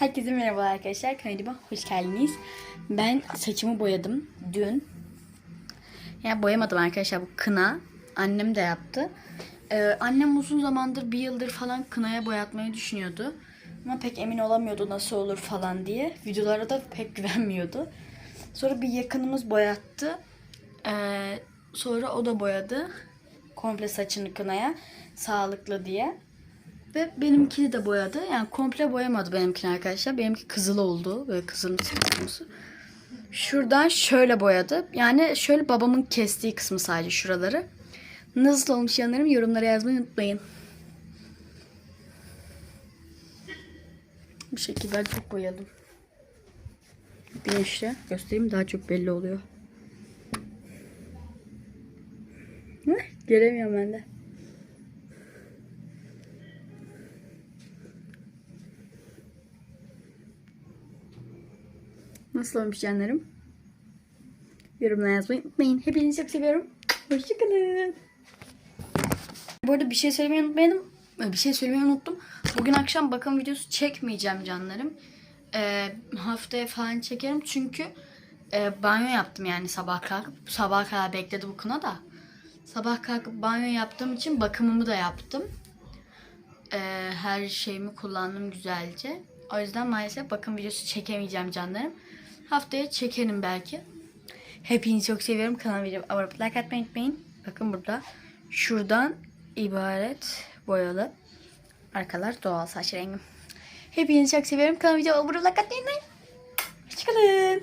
Herkese merhaba arkadaşlar. Kanalıma hoş geldiniz. Ben saçımı boyadım dün. Ya boyamadım arkadaşlar bu kına. Annem de yaptı. Ee, annem uzun zamandır bir yıldır falan kınaya boyatmayı düşünüyordu. Ama pek emin olamıyordu nasıl olur falan diye. Videolara da pek güvenmiyordu. Sonra bir yakınımız boyattı. Ee, sonra o da boyadı. Komple saçını kınaya. Sağlıklı diye. Ve benimkini de boyadı. Yani komple boyamadı benimkini arkadaşlar. Benimki kızıl oldu. Böyle kızılımsı kızılımsı. Şuradan şöyle boyadı. Yani şöyle babamın kestiği kısmı sadece şuraları. Nasıl olmuş yanlarım yorumlara yazmayı unutmayın. Bu şekilde çok boyadım. Güneşte göstereyim daha çok belli oluyor. Göremiyorum ben de. Nasıl olmuş canlarım? Yorumlara yazmayı unutmayın. Hepinizi çok seviyorum. Hoşçakalın. Bu arada bir şey söylemeyi unutmayalım. Bir şey söylemeyi unuttum. Bugün akşam bakım videosu çekmeyeceğim canlarım. Ee, haftaya falan çekerim çünkü e, banyo yaptım yani sabah kalkıp sabah kadar bekledi bu kına da. Sabah kalkıp banyo yaptığım için bakımımı da yaptım. Ee, her şeyimi kullandım güzelce. O yüzden maalesef bakım videosu çekemeyeceğim canlarım. Haftaya çekerim belki. Hepinizi çok seviyorum. Kanalıma videomu abone olup like atmayı unutmayın. Bakın burada. Şuradan ibaret boyalı. Arkalar doğal saç rengim. Hepinizi çok seviyorum. Kanalıma videomu abone olup like atmayı unutmayın. Hoşçakalın.